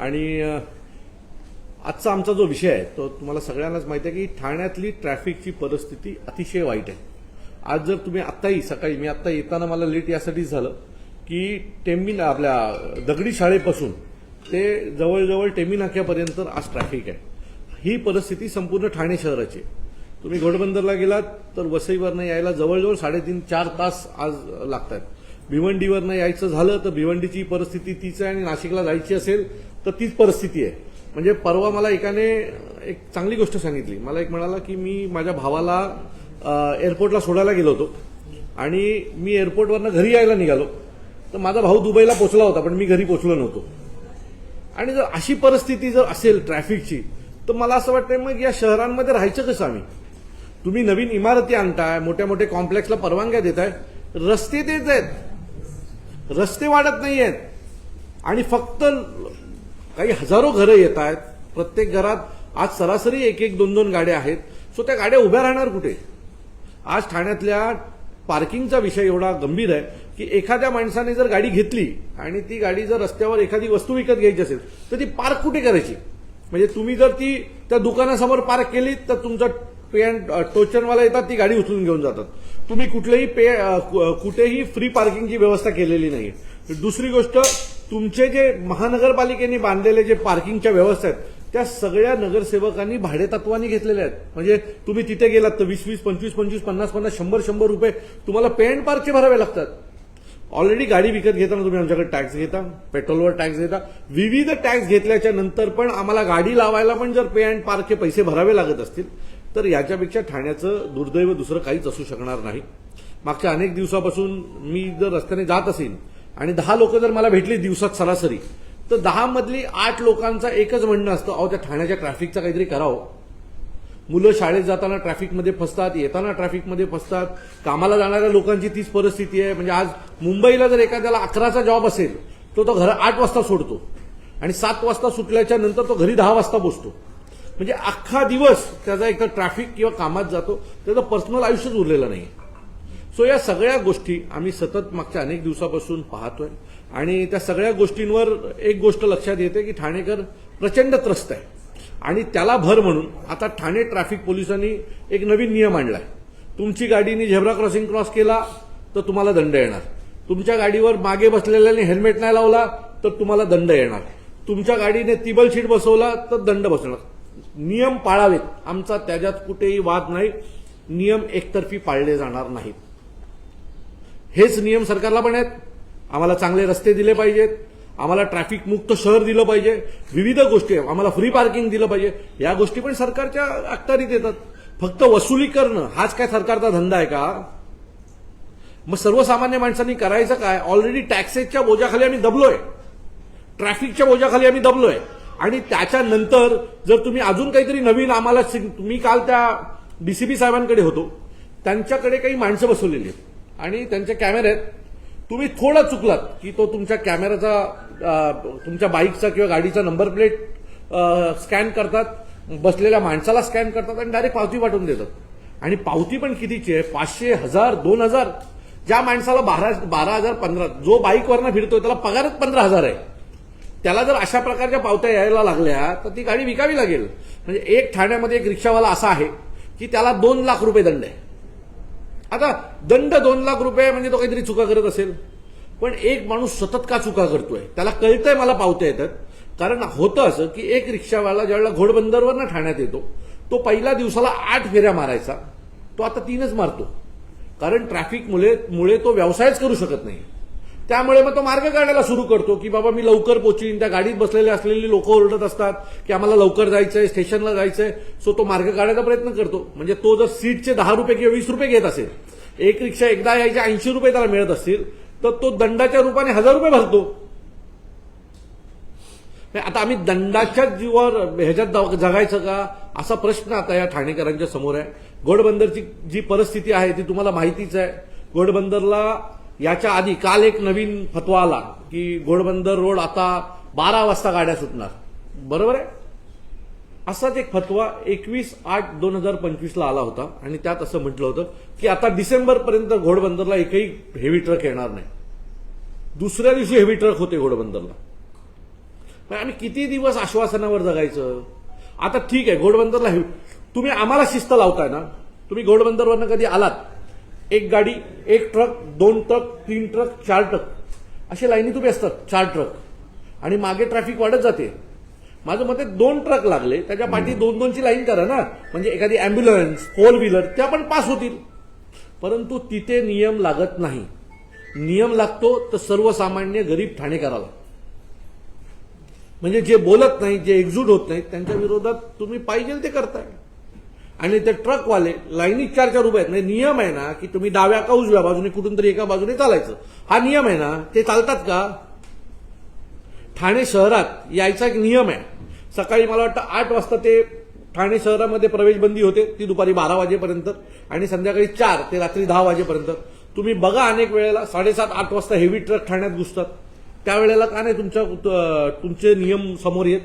आणि आजचा आमचा जो विषय आहे तो तुम्हाला सगळ्यांनाच माहिती आहे की ठाण्यातली ट्रॅफिकची परिस्थिती अतिशय वाईट आहे. आज जर तुम्ही आत्ताही सकाळी मी आत्ता येताना मला लेट यासाठीच झालं की टेम्बी आपल्या दगडी शाळेपासून ते जवळजवळ टेंबी नाक्यापर्यंत आज ट्रॅफिक आहे. ही परिस्थिती संपूर्ण ठाणे शहराची आहे. तुम्ही घोडबंदरला गेलात तर वसईवरनं यायला जवळजवळ साडेतीन चार तास आज लागत आहेत भिवंडीवरनं यायचं झालं तर भिवंडीची परिस्थिती तीच आहे आणि नाशिकला जायची असेल तर तीच परिस्थिती आहे. म्हणजे परवा मला एकाने एक चांगली गोष्ट सांगितली. मला एक म्हणाला की मी माझ्या भावाला एअरपोर्टला सोडायला गेलो होतो आणि मी एअरपोर्टवरनं घरी यायला निघालो. तर माझा भाऊ दुबईला पोचला होता पण मी घरी पोचलो नव्हतो. आणि जर अशी परिस्थिती जर असेल ट्रॅफिकची तर मला असं वाटतंय मग या शहरांमध्ये राहायचं कसं आम्ही? तुम्ही नवीन इमारती आणताय मोठ्या मोठ्या कॉम्प्लेक्सला परवानग्या देताय रस्ते तेच आहेत. रस्ते वाढत नाही आहेत आणि फक्त काही हजारो घरं येत आहेत. प्रत्येक घरात आज सरासरी एक एक दोन दोन गाड्या आहेत. सो त्या गाड्या उभ्या राहणार कुठे? आज ठाण्यातल्या पार्किंगचा विषय एवढा गंभीर आहे की एखाद्या माणसाने जर गाडी घेतली आणि ती गाडी जर रस्त्यावर एखादी वस्तू विकत घ्यायची असेल तर ती पार्क कुठे करायची? म्हणजे तुम्ही जर ती त्या दुकानासमोर पार्क केली तर तुमचा पे अँड टोचनवाला येतात ती गाडी उचलून घेऊन जातात. तुम्ही कुठलेही पे कुठेही फ्री पार्किंगची व्यवस्था केलेली नाही दुसरी गोष्ट तुमचे जे महानगरपालिकेने बांधलेले जे पार्किंगच्या व्यवस्था आहेत त्या सगळ्या नगरसेवकांनी भाडेतत्वाने घेतलेल्या आहेत. म्हणजे तुम्ही तिथे गेलात तर वीस वीस पंचवीस पंचवीस पन्नास पन्नास शंभर शंभर रुपये तुम्हाला पे अँड पार्कचे भरावे लागतात. ऑलरेडी गाडी विकत घेताना तुम्ही आमच्याकडे टॅक्स घेता पेट्रोलवर टॅक्स घेता. विविध टॅक्स घेतल्याच्या नंतर पण आम्हाला गाडी लावायला पण जर पे अँड पार्कचे पैसे भरावे लागत असतील तर याच्यापेक्षा ठाण्याचं दुर्दैव दुसरं काहीच असू शकणार नाही. मागच्या अनेक दिवसापासून मी जर रस्त्याने जात असेल आणि दहा लोक जर मला भेटली दिवसात सरासरी तर दहा मधली आठ लोकांचा एकच म्हणणं असतं अहो त्या ठाण्याच्या ट्रॅफिकचा काहीतरी करावं. मुलं शाळेत जाताना ट्रॅफिकमध्ये फसतात येताना ट्रॅफिकमध्ये फसतात कामाला जाणाऱ्या लोकांची तीच परिस्थिती आहे. म्हणजे आज मुंबईला जर एखाद्याला अकराचा जॉब असेल तो तो घर आठ वाजता सोडतो आणि सात वाजता सुटल्याच्या नंतर तो घरी दहा वाजता पोचतो म्हणजे अख्खा दिवस त्याचा एक ट्रॅफिक किंवा कामात जातो त्याचं पर्सनल आयुष्यच उरलेलं नाही. सो या सगळ्या गोष्टी आम्ही सतत मागच्या अनेक दिवसापासून पाहतोय. आणि त्या सगळ्या गोष्टींवर एक गोष्ट लक्षात येते की ठाणेकर प्रचंड त्रस्त आहे. आणि त्याला भर म्हणून आता ठाणे ट्रॅफिक पोलिसांनी एक नवीन नियम आणलाय. तुमची गाडीने झेब्रा क्रॉसिंग क्रॉस केला तर तुम्हाला दंड येणार. तुमच्या गाडीवर मागे बसलेल्याने हेल्मेट नाही लावला तर तुम्हाला दंड येणार. तुमच्या गाडीने तिबल शीट बसवला तर दंड बसणार. नियम पाळावेत. आमचा त्याच्यात कुठेही वाद नाही. नियम एकतर्फी पाळले जाणार नाहीत. हेच नियम सरकारला पण आहेत. आम्हाला चांगले रस्ते दिले पाहिजेत. आम्हाला ट्रॅफिक मुक्त शहर दिलं पाहिजे. विविध गोष्टी आहेत. आम्हाला फ्री पार्किंग दिलं पाहिजे. या गोष्टी पण सरकारच्या अखत्यारीत येतात. फक्त वसुली करणं हाच काय सरकारचा धंदा आहे का? मग सर्वसामान्य माणसांनी करायचं काय? ऑलरेडी टॅक्सेसच्या बोजाखाली आम्ही दबलोय. ट्रॅफिकच्या बोजाखाली आम्ही दबलोय. आणि त्याच्यानंतर जर तुम्ही अजून काहीतरी नवीन आम्हाला मी काल त्या डीसीपी साहेबांकडे होतो. त्यांच्याकडे काही माणसं बसवलेली आहेत. आणि त्यांचे कॅमेरे तुम्ही थोडा चुकलात की तो तुमच्या कॅमेराचा तुमच्या बाईकचा किंवा गाडीचा नंबर प्लेट स्कॅन करतात बसलेल्या माणसाला स्कॅन करतात आणि डायरेक्ट पावती पाठवून देतात. आणि पावती पण कितीची आहे? पाचशे हजार दोन हजार. ज्या माणसाला बारा बारा हजार पंधरा जो बाईकवरनं फिरतोय त्याला पगारच पंधरा हजार आहे. त्याला जर अशा प्रकारच्या पावत्या यायला लागल्या तर ती गाडी विकावी लागेल. म्हणजे एक ठाण्यामध्ये एक रिक्षावाला असा आहे की त्याला दोन लाख रुपये दंड आहे. आता दंड दोन लाख रुपये म्हणजे तो काहीतरी चुका करत असेल. पण एक माणूस सतत का चुका करतोय? त्याला कळतंय मला पावत्या येतात. कारण होतं असं की एक रिक्षावाला ज्यावेळेला घोडबंदरवर ठाण्यात येतो तो पहिल्या दिवसाला आठ फेऱ्या मारायचा. तो आता तीनच मारतो. कारण ट्रॅफिक मुळे मुळे तो व्यवसायच करू शकत नाही. त्यामुळे मग तो मार्ग काढायला सुरू करतो की बाबा मी लवकर पोचीन त्या गाडीत बसलेले असलेली लोक ओरडत असतात की आम्हाला लवकर जायचंय स्टेशनला जायचंय. सो तो मार्ग काढायचा प्रयत्न करतो. म्हणजे तो जर सीटचे दहा रुपये किंवा वीस रुपये घेत असेल एक रिक्षा एकदा यायचे ऐंशी रुपये त्याला मिळत असतील तर तो दंडाच्या रूपाने हजार रुपये भरतो. नाही, आता आम्ही दंडाच्या जीवावर ह्याच्यात जगायचं का? असा प्रश्न आता या ठाणेकरांच्या समोर आहे. घोडबंदरची जी परिस्थिती आहे ती तुम्हाला माहितीच आहे. घोडबंदरला याच्या आधी काल एक नवीन फतवा आला की घोडबंदर रोड आता बारा वाजता गाड्या सुटणार. बरोबर आहे? असाच एक फतवा एकवीस आठ दोन हजार पंचवीसला आला होता आणि त्यात असं म्हटलं होतं की आता डिसेंबरपर्यंत घोडबंदरला एकही हेवी ट्रक येणार नाही. दुसऱ्या दिवशी हेवी ट्रक होते घोडबंदरला. आम्ही किती दिवस आश्वासनावर जगायचं? आता ठीक आहे घोडबंदरला हे- तुम्ही आम्हाला शिस्त लावताय ना? तुम्ही घोडबंदरवरनं कधी आलात? एक गाडी एक ट्रक दोन ट्रक तीन ट्रक चार ट्रक. असे लाईनी तुम्ही असतात चार ट्रक. आणि मागे ट्रॅफिक वाढत जाते. माझं मते दोन ट्रक लागले त्याच्या पाठी दोन दोनची लाईन करा ना. म्हणजे एखादी अँब्युलन्स फोर व्हीलर त्या पण पास होतील. परंतु तिथे नियम लागत नाही. नियम लागतो तर सर्वसामान्य गरीब ठाणेकराला म्हणजे जे बोलत नाही जे एकजूट होत नाहीत त्यांच्या विरोधात तुम्ही पाहिजे ते करताय. आणि ते ट्रकवाले लाईनीत चार चार उभे आहेत. म्हणजे नियम आहे ना की तुम्ही डाव्या का उजव्या बाजूने कुठून तरी एका बाजूने चालायचं. हा नियम आहे ना ते चालतात का? ठाणे शहरात यायचा एक नियम आहे. सकाळी मला वाटतं आठ वाजता ते ठाणे शहरामध्ये प्रवेशबंदी होते. ती दुपारी बारा वाजेपर्यंत आणि संध्याकाळी चार ते रात्री दहा वाजेपर्यंत. तुम्ही बघा अनेक वेळेला साडेसात आठ वाजता हेवी ट्रक ठाण्यात घुसतात. त्यावेळेला का नाही तुमच्या तुमचे नियम समोर येत?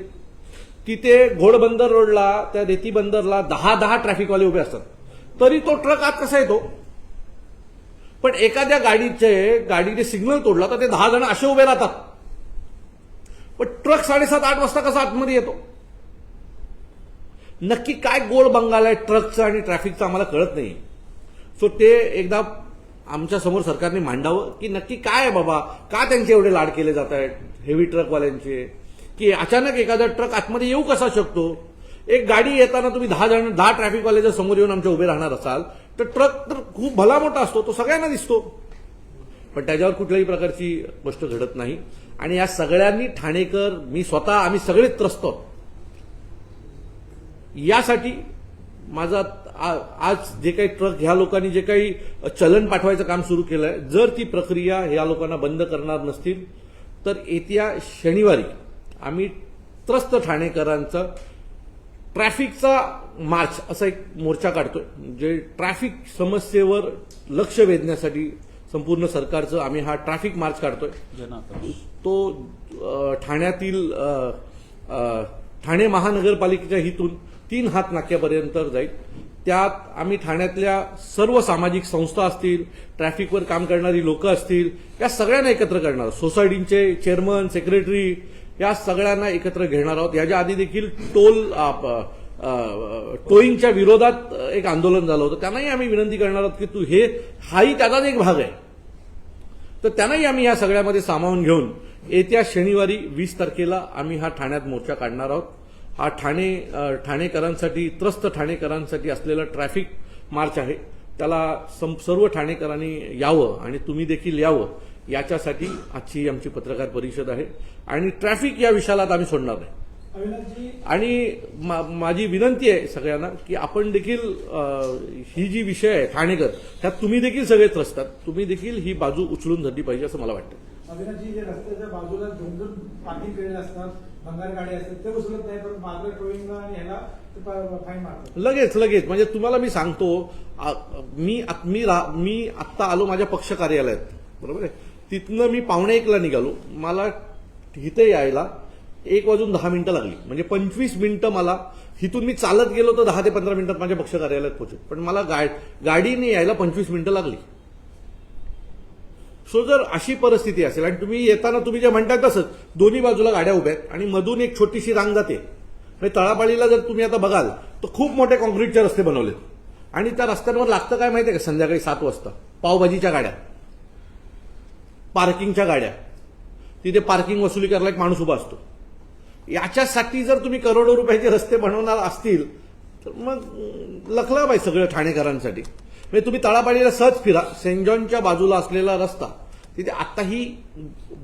तिथे घोडबंदर रोडला त्या रेती बंदरला दहा दहा ट्रॅफिकवाले उभे असतात. तरी तो ट्रक आत कसा येतो? पण एखाद्या गाडीचे गाडीने सिग्नल तोडला तर ते दहा जण असे उभे राहतात. पण ट्रक साडेसात आठ वाजता कसा आतमध्ये येतो? नक्की काय गोड बंगाल आहे ट्रकचं आणि ट्रॅफिकचं आम्हाला कळत नाही. सो ते एकदा आमच्यासमोर सरकारने मांडावं की नक्की काय आहे बाबा? का त्यांचे एवढे लाड केले जात आहेत? हेवी ट्रकवाल्यांचे की अचानक एखादा ट्रक आतमध्ये येऊ कसा शकतो? एक गाडी येताना तुम्ही दहा जण दहा ट्रॅफिकवाले जर समोर येऊन आमच्या उभे राहणार असाल तर ट्रक तर खूप भला मोठा असतो तो सगळ्यांना दिसतो. पण त्याच्यावर कुठल्याही प्रकारची गोष्ट घडत नाही. आणि या सगळ्यांनी ठाणेकर मी स्वतः आम्ही सगळेच त्रस्त. आहोत यासाठी माझा आ- आज जे काही ट्रक ह्या लोकांनी जे काही चलन पाठवायचं काम सुरू केलं आहे जर ती प्रक्रिया ह्या लोकांना बंद करणार नसतील तर येत्या शनिवारी आम्ही त्रस्त ठाणेकरांचा ट्रॅफिकचा मार्च असा एक मोर्चा काढतोय. जे ट्रॅफिक समस्येवर लक्ष वेधण्यासाठी संपूर्ण सरकारचं आम्ही हा ट्रॅफिक मार्च काढतोय. तो ठाण्यातील ठाणे महानगरपालिकेच्या हितून तीन हात नाक्यापर्यंत जाईल. त्यात आम्ही ठाण्यातल्या सर्व सामाजिक संस्था असतील ट्रॅफिकवर काम करणारी लोक असतील या सगळ्यांना एकत्र करणार. सोसायटीचे चेअरमन सेक्रेटरी या सगळ्यांना एकत्र घेणार आहोत. याच्या आधी देखील टोल टोईंगच्या विरोधात एक आंदोलन झालं होतं. त्यांनाही आम्ही विनंती करणार आहोत की तू हे हाही त्याचाच एक भाग आहे. तर त्यांनाही आम्ही या सगळ्यामध्ये सामावून घेऊन येत्या शनिवारी वीस तारखेला आम्ही हा ठाण्यात मोर्चा काढणार आहोत. हा ठाणे ठाणेकरांसाठी त्रस्त ठाणेकरांसाठी असलेला ट्रॅफिक मार्च आहे. त्याला सर्व ठाणेकरांनी यावं आणि तुम्ही देखील यावं याच्यासाठी आजची आमची पत्रकार परिषद आहे. आणि ट्रॅफिक या विषयाला आम्ही सोडणार नाही. आणि मा- माझी विनंती आहे सगळ्यांना की आपण देखील ही जी विषय आहे ठाणेकर त्यात तुम्ही देखील सगळे त्रसतात. तुम्ही देखील ही बाजू उचलून धरली पाहिजे असं मला वाटतं. अविनाशजी जे रस्त्याच्या बाजूला दोन दोन पार्किंग केलेले असतात भंगार गाडी असतात ते उचलत नाही पण मात्र टोईंगला आणि ह्याला ते प- फाईन मारतात. लगेच लगेच. म्हणजे तुम्हाला मी सांगतो मी मी मी आत्ता आलो माझ्या पक्ष कार्यालयात. बरोबर आहे? तिथनं मी पावणे एकला निघालो. मला इथे यायला एक वाजून दहा मिनिटं लागली. म्हणजे पंचवीस मिनिटं मला इथून मी चालत गेलो तर दहा ते पंधरा मिनिटात माझ्या पक्ष कार्यालयात पोहोचेल. पण मला गा- गाडीने यायला पंचवीस मिनिटं लागली. सो जर अशी परिस्थिती असेल आणि तुम्ही येताना तुम्ही जे म्हणताय तसंच दोन्ही बाजूला गाड्या उभ्या आहेत आणि मधून एक छोटीशी रांग जाते. म्हणजे तळापाळीला जर तुम्ही आता बघाल तर खूप मोठे कॉन्क्रीटचे रस्ते बनवलेत. आणि त्या रस्त्यांवर लागतं काय माहिती आहे का? संध्याकाळी सात वाजता. पावभाजीच्या गाड्या. पार्किंगच्या गाड्या. तिथे पार्किंग वसुली करायला एक माणूस उभा असतो. याच्यासाठी जर तुम्ही करोडो रुपयाचे रस्ते बनवणार असतील तर मग अं, लखलं सगळं ठाणेकरांसाठी. म्हणजे तुम्ही तळापाडीला सहज फिरा. सेंट जॉनच्या बाजूला असलेला रस्ता तिथे आत्ताही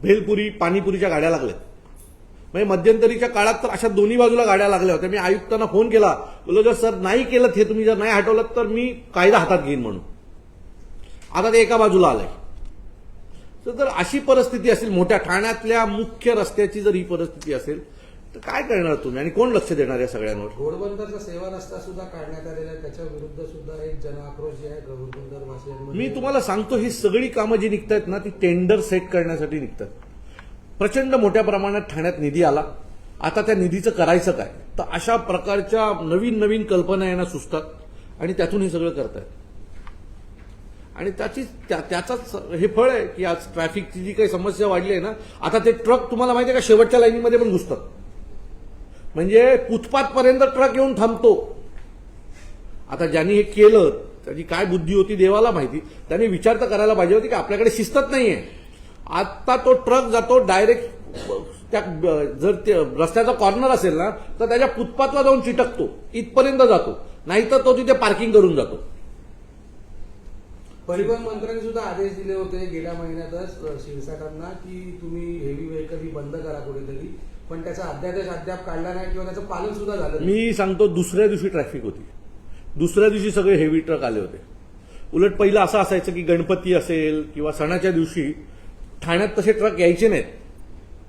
भेलपुरी पाणीपुरीच्या गाड्या लागल्यात. म्हणजे मध्यंतरीच्या काळात तर अशा दोन्ही बाजूला गाड्या लागल्या होत्या. मी आयुक्तांना फोन केला. बोललो जर सर नाही केलं हे तुम्ही जर नाही हटवलं तर मी कायदा हातात घेईन म्हणून. आता ते एका बाजूला आलंय. तर जर अशी परिस्थिती असेल मोठ्या ठाण्यातल्या मुख्य रस्त्याची जर ही परिस्थिती असेल तर काय करणार तुम्ही? आणि कोण लक्ष देणार या सगळ्यांवर? घोडबंदरचा सेवा रस्ता सुद्धा काढण्यात आलेला आहे. त्याच्या विरुद्ध सुद्धा एक जनाक्रोश जे आहे घोडबंदर वासियांमध्ये मी तुम्हाला सांगतो ही सगळी कामं जी निघतायत ना ती टेंडर सेट करण्यासाठी निघतात. प्रचंड मोठ्या प्रमाणात ठाण्यात निधी आला. आता त्या निधीचं करायचं काय? तर अशा प्रकारच्या नवीन नवीन कल्पना यांना सुचतात आणि त्यातून हे सगळं करतायत. आणि त्याची त्या- त्याचाच हे फळ आहे की आज ट्रॅफिकची जी काही समस्या वाढली आहे ना आता ते ट्रक तुम्हाला माहिती आहे का शेवटच्या लाईनीमध्ये पण घुसतात. म्हणजे फुटपाथपर्यंत ट्रक येऊन थांबतो. आता ज्यांनी हे केलं त्याची काय बुद्धी होती देवाला माहिती त्यांनी विचार तर करायला पाहिजे होती की आपल्याकडे शिस्तच आहे आता तो ट्रक जातो डायरेक्ट त्या जर ते रस्त्याचा कॉर्नर असेल ना तर त्याच्या फुटपाथला जाऊन चिटकतो. इथपर्यंत जातो. नाहीतर तो तिथे पार्किंग करून जातो. परिवहन मंत्र्यांनी सुद्धा आदेश दिले होते गेल्या महिन्यातच शिरसाटांना की तुम्ही हेवी व्हेकल ही बंद करा कुठेतरी. पण त्याचा अध्यादेश अद्याप काढला नाही किंवा त्याचं पालन सुद्धा झालं. मी सांगतो दुसऱ्या दिवशी ट्रॅफिक होती. दुसऱ्या दिवशी सगळे हेवी ट्रक आले होते. उलट पहिलं असं असायचं की गणपती असेल किंवा सणाच्या दिवशी ठाण्यात तसे ट्रक यायचे नाहीत.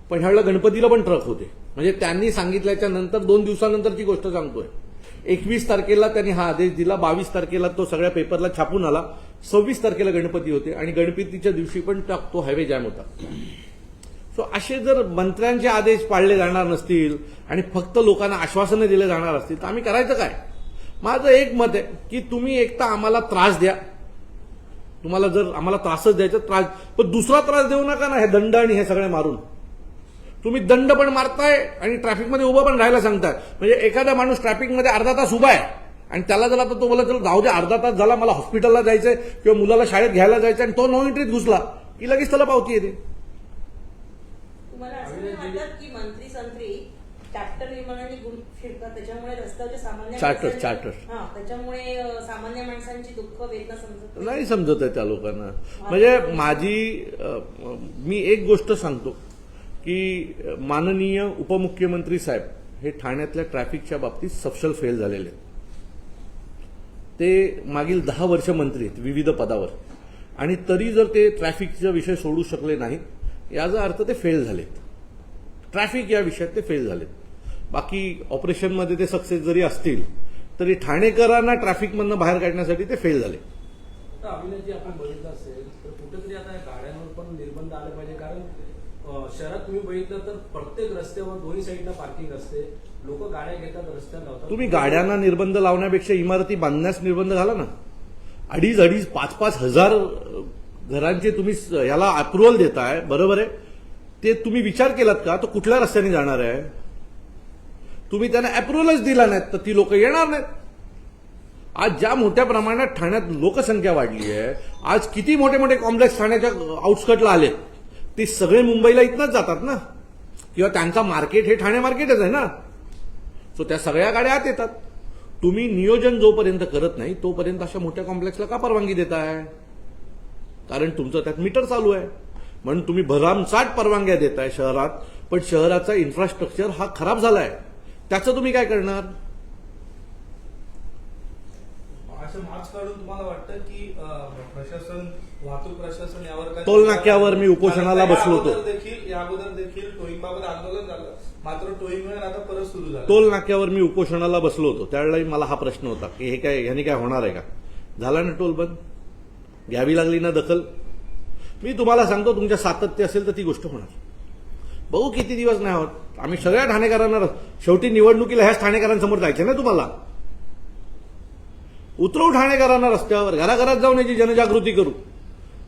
पण ह्यावेळेला गणपतीला पण ट्रक होते. म्हणजे त्यांनी सांगितल्याच्या नंतर दोन दिवसानंतरची गोष्ट सांगतोय. एकवीस तारखेला त्यांनी हा आदेश दिला बावीस तारखेला तो सगळ्या पेपरला छापून आला. सव्वीस तारखेला गणपती होते आणि गणपतीच्या दिवशी पण टाकतो तो हायवे जॅम होता. सो असे जर मंत्र्यांचे आदेश पाळले जाणार नसतील आणि फक्त लोकांना आश्वासनं दिले जाणार असतील तर आम्ही करायचं काय? माझं एक मत आहे की तुम्ही एक तर आम्हाला त्रास द्या. तुम्हाला जर आम्हाला त्रासच द्यायचा त्रास पण दुसरा त्रास देऊ नका ना हे दंड आणि हे सगळे मारून. तुम्ही दंड पण मारताय आणि ट्रॅफिकमध्ये उभं पण राहायला सांगताय. म्हणजे एखादा माणूस ट्रॅफिकमध्ये अर्धा तास उभा आहे. आणि त्याला जर आता तो बोला चला जाऊ दे अर्धा तास झाला मला हॉस्पिटलला जायचंय किंवा मुलाला शाळेत घ्यायला जायचं आणि तो नो एंट्रीत घुसला. की लगेच त्याला पावती येते. Charter, charter. नाही. समजत आहे त्या लोकांना. म्हणजे माझी मी एक गोष्ट सांगतो की माननीय उपमुख्यमंत्री साहेब हे ठाण्यातल्या ट्रॅफिकच्या बाबतीत सपशल फेल झालेले आहेत. ते मागील दहा वर्ष मंत्री आहेत विविध पदावर. आणि तरी जर ते ट्रॅफिकचा विषय सोडू शकले नाहीत याचा अर्थ ते फेल झालेत. ट्रॅफिक या विषयात ते फेल झालेत. बाकी ऑपरेशनमध्ये ते सक्सेस जरी असतील तरी ठाणेकरांना ट्रॅफिकमधनं बाहेर काढण्यासाठी ते फेल झाले. आपण बघितलं असेल तर कुठेतरी आता गाड्यांवर पण निर्बंध आले पाहिजे. कारण शहरात तुम्ही बघितलं तर प्रत्येक रस्त्यावर दोन्ही साईडला पार्किंग असते. लोक गाड्या घेतात रस्त्यात लावतात. तुम्ही गाड्यांना निर्बंध लावण्यापेक्षा इमारती बांधण्यास निर्बंध घाला ना. अडीच अडीच पाच पाच हजार घरांचे तुम्ही याला अप्रुव्हल देताय बरोबर आहे? ते तुम्ही विचार केलात का? तो कुठल्या रस्त्याने जाणार आहे? तुम्ही त्यांना अप्रुव्हलच दिला नाहीत तर ती लोक येणार नाहीत. आज ज्या मोठ्या प्रमाणात ठाण्यात लोकसंख्या वाढली आहे आज किती मोठे मोठे कॉम्प्लेक्स ठाण्याच्या आउटस्कटला आले ते सगळे मुंबईला इथनच जातात ना. किंवा त्यांचा मार्केट हे ठाणे मार्केटच आहे ना. सो त्या सगळ्या गाड्या आत येतात. तुम्ही नियोजन जोपर्यंत करत नाही तोपर्यंत अशा मोठ्या कॉम्प्लेक्सला का परवानगी देताय? कारण तुमचं त्यात मीटर चालू आहे. म्हणून तुम्ही भरामसाठ परवानग्या देताय शहरात पण शहराचा इन्फ्रास्ट्रक्चर हा खराब झालाय. त्याचं तुम्ही काय करणार? असं मार्क्स काढून तुम्हाला वाटतं की अं, प्रशासन वाहतूक प्रशासन यावर टोल नाक्यावर मी उपोषणाला बसलो होतो. देखील देखील टोईंग बाबत आंदोलन मात्र टोईंग आता परत सुरू झालं. टोल नाक्यावर मी उपोषणाला बसलो होतो. त्यावेळेलाही मला हा प्रश्न होता की हे काय ह्याने काय होणार आहे का? झाला ना टोल बंद? घ्यावी लागली ना दखल? मी तुम्हाला सांगतो तुमच्या सातत्य असेल तर ती गोष्ट होणार. बघू किती दिवस नाही होत. आम्ही सगळ्या ठाणेकरांना शेवटी निवडणुकीला ह्याच ठाणेकरांसमोर जायचे ना तुम्हाला? उतरवू ठाणेकरांना रस्त्यावर घराघरात जाऊन याची जनजागृती करू.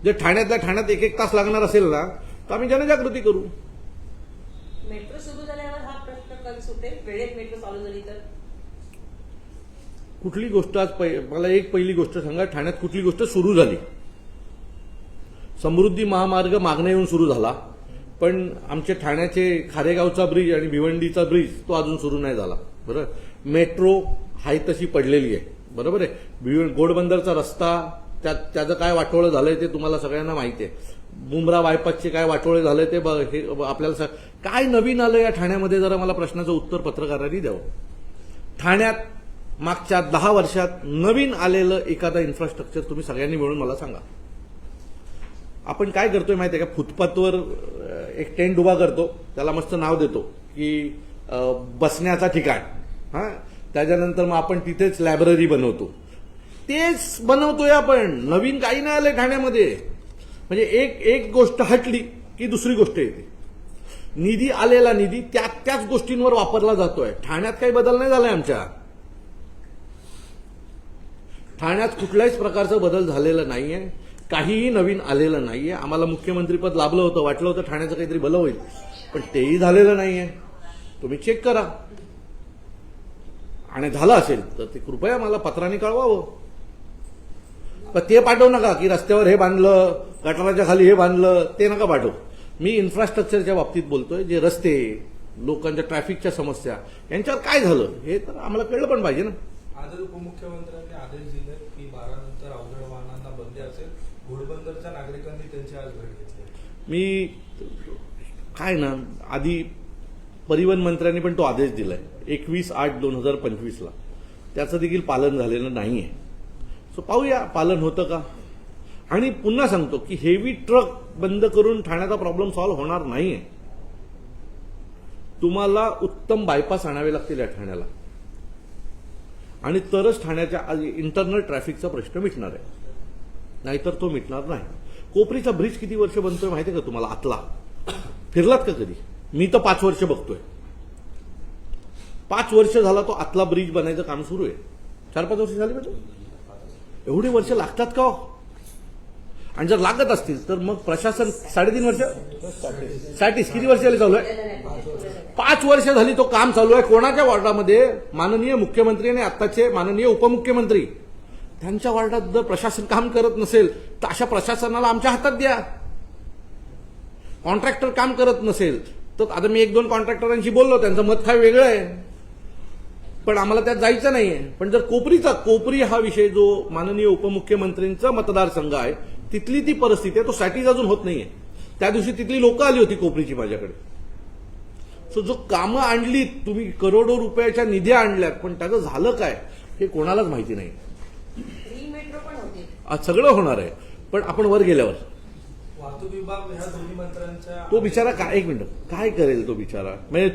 जे ठाण्यातल्या ठाण्यात एक एक तास लागणार असेल ना तर आम्ही जनजागृती करू मेट्रो सुरू झाल्यावर हा असते वेळेत मेट्रो चालू झाली तर? कुठली गोष्ट आज मला एक पहिली गोष्ट सांगा ठाण्यात कुठली गोष्ट सुरू झाली? समृद्धी महामार्ग मागण्या येऊन सुरू झाला पण आमचे ठाण्याचे खारेगावचा ब्रिज आणि भिवंडीचा ब्रिज तो अजून सुरू नाही झाला. बरोबर मेट्रो हाय तशी पडलेली आहे. बरोबर आहे? भिव- गोडबंदरचा रस्ता त्यात त्याचं काय वाटोळं झालंय ते तुम्हाला सगळ्यांना माहिती आहे. बुमरा बायपासचे काय वाटोळे झाले ते ब- हे आपल्याला स- काय नवीन आलं या ठाण्यामध्ये जरा मला प्रश्नाचं उत्तर पत्रकारांनी द्यावं. ठाण्यात मागच्या दहा वर्षात नवीन आलेलं एखादा इन्फ्रास्ट्रक्चर तुम्ही सगळ्यांनी मिळून मला सांगा. आपण काय करतोय माहिती आहे का? फुटपाथवर एक टेंट उभा करतो त्याला मस्त नाव देतो की बसण्याचा ठिकाण. हा? त्याच्यानंतर मग आपण तिथेच लायब्ररी बनवतो. तेच बनवतोय आपण. नवीन काही नाही आलंय ठाण्यामध्ये. म्हणजे एक एक गोष्ट हटली की दुसरी गोष्ट येते. निधी आलेला निधी त्या त्याच गोष्टींवर वापरला जातोय. ठाण्यात काही बदल नाही झालाय आमच्या. ठाण्यात कुठल्याच प्रकारचा बदल झालेला नाहीये. काहीही नवीन आलेलं नाहीये. आम्हाला मुख्यमंत्रीपद लाभलं होतं वाटलं होतं ठाण्याचं काहीतरी भलं होईल. पण तेही झालेलं नाहीये. तुम्ही चेक करा. आणि झालं असेल तर ते कृपया मला पत्राने कळवावं. ते पाठवू नका की रस्त्यावर हे बांधलं गटाराच्या खाली हे बांधलं ते नका पाठवू. मी इन्फ्रास्ट्रक्चरच्या बाबतीत बोलतोय जे रस्ते लोकांच्या ट्रॅफिकच्या समस्या यांच्यावर काय झालं हे तर आम्हाला कळलं पण पाहिजे ना. आजच उपमुख्यमंत्र्यांनी आदेश दिले की बारा नंतर अवजड वाहनांना बंदी असेल घोडबंदरच्या नागरिकांनी त्यांची आज भेट घेतली मी काय ना आधी परिवहन मंत्र्यांनी पण तो आदेश दिलाय एकवीस आठ दोन हजार पंचवीसला त्याचं देखील पालन झालेलं नाहीये. सो पाहूया पालन होतं का? आणि पुन्हा सांगतो की हेवी ट्रक बंद करून ठाण्याचा प्रॉब्लेम सॉल्व्ह होणार नाहीये. तुम्हाला उत्तम बायपास आणावे लागतील या ठाण्याला. आणि तरच ठाण्याच्या इंटरनल ट्रॅफिकचा प्रश्न मिटणार आहे. नाहीतर तो मिटणार नाही. कोपरीचा ब्रिज किती वर्ष बनतोय माहिती आहे का तुम्हाला? आतला. फिरलात का कधी? मी तर पाच वर्ष बघतोय. पाच वर्ष झाला तो आतला ब्रिज बनायचं काम सुरू आहे. चार पाच वर्ष झाली का एवढी वर्ष लागतात का हो? आणि जर लागत असतील तर मग प्रशासन साडेतीन वर्ष साठीच किती वर्ष झाली चालू आहे? पाच वर्ष झाली तो काम चालू आहे. कोणाच्या वॉर्डामध्ये? माननीय मुख्यमंत्री आणि आत्ताचे माननीय उपमुख्यमंत्री. त्यांच्या वॉर्डात जर प्रशासन काम करत नसेल तर अशा प्रशासनाला आमच्या हातात द्या. कॉन्ट्रॅक्टर काम करत नसेल तर आता मी एक दोन कॉन्ट्रॅक्टरांशी बोललो त्यांचं मत काय वेगळं आहे? पण आम्हाला त्यात जायचं नाहीये. पण जर कोपरीचा कोपरी हा विषय जो माननीय उपमुख्यमंत्र्यांचा मतदारसंघ आहे तिथली ती परिस्थिती आहे तो सॅटीज अजून होत नाहीये. त्या दिवशी तिथली लोक आली होती कोपरीची माझ्याकडे. सो जो कामं आणली तुम्ही करोडो रुपयाच्या निधी आणल्यात पण त्याचं झालं काय हे कोणालाच माहिती नाही. सगळं होणार आहे. पण आपण वर गेल्यावर. वाहतूक विभाग ह्या दोन्ही मंत्र्यांच्या तो बिचारा काय एक मिनिट. काय करेल तो बिचारा? म्हणजे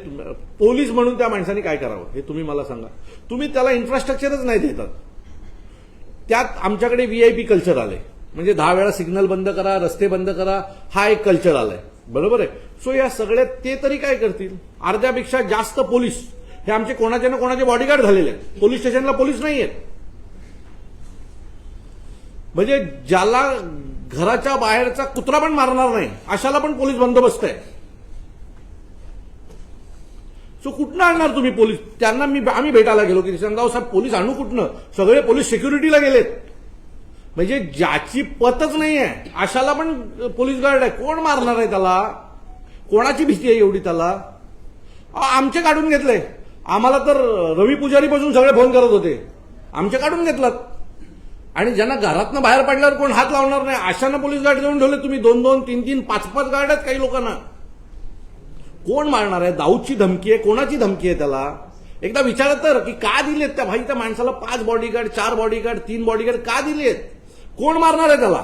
पोलीस म्हणून त्या माणसाने काय करावं? हे तुम्ही मला सांगा. तुम्ही त्याला इन्फ्रास्ट्रक्चरच नाही देतात. त्यात आमच्याकडे व्हीआयपी कल्चर आले म्हणजे दहा वेळा सिग्नल बंद करा रस्ते बंद करा हा एक कल्चर आलाय. बरोबर आहे? सो या सगळ्यात ते तरी काय करतील? अर्ध्यापेक्षा जास्त पोलीस. हे आमचे कोणाचे ना कोणाचे बॉडीगार्ड झालेले आहेत. पोलीस स्टेशनला पोलीस नाही आहेत म्हणजे ज्याला घराच्या बाहेरचा कुत्रा पण मारणार नाही. अशाला पण पोलीस बंदोबस्त आहे. सो कुठनं आणणार तुम्ही पोलीस? त्यांना मी आम्ही भेटायला गेलो की सांगा साहेब पोलीस आणू कुठनं? सगळे पोलीस सिक्युरिटीला गेलेत. म्हणजे ज्याची पतच नाही आहे अशाला पण पोलीस गार्ड आहे. कोण मारणार आहे त्याला? कोणाची भीती आहे एवढी त्याला? अहो, आमचे काढून घेतले आम्हाला तर रवी पुजारीपासून सगळे फोन करत होते. आमचे काढून घेतलात. आणि ज्यांना घरातनं बाहेर पडल्यावर कोण हात लावणार नाही? अशानं पोलीस गाडी देऊन ठेवले तुम्ही दोन दोन तीन तीन पाच पाच गाड्यात काही लोकांना. कोण मारणार आहे? दाऊदची धमकी आहे? कोणाची धमकी आहे त्याला? एकदा विचारत तर की का दिलेत त्या भाई? त्या माणसाला पाच बॉडीगार्ड चार बॉडीगार्ड तीन बॉडीगार्ड का दिलेत? कोण मारणार आहे त्याला?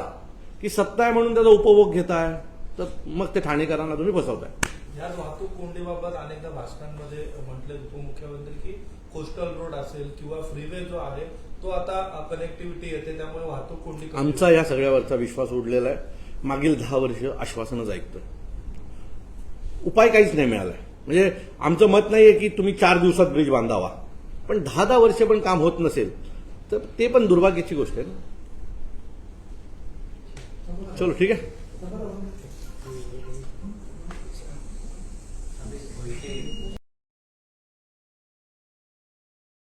की सत्ता आहे म्हणून त्याचा उपभोग घेताय? तर मग ते ठाणेकरांना तुम्ही फसवताय. या वाहतूक कोंडीबाबत अनेकदा भाषणांमध्ये म्हटले उपमुख्यमंत्री की कोस्टल रोड असेल किंवा फ्रीवे जो आहे तो आता कनेक्टिव्हिटी येते त्यामुळे वाहतूक कोंडी कमी आमचा या सगळ्यावरचा विश्वास उडलेला आहे. मागील दहा वर्ष आश्वासनच ऐकतोय. उपाय काहीच नाही मिळालाय. म्हणजे आमचं मत नाहीये की तुम्ही चार दिवसात ब्रिज बांधावा. पण दहा दहा वर्ष पण काम होत नसेल तर ते पण दुर्भाग्याची गोष्ट आहे ना. चलो ठीक आहे.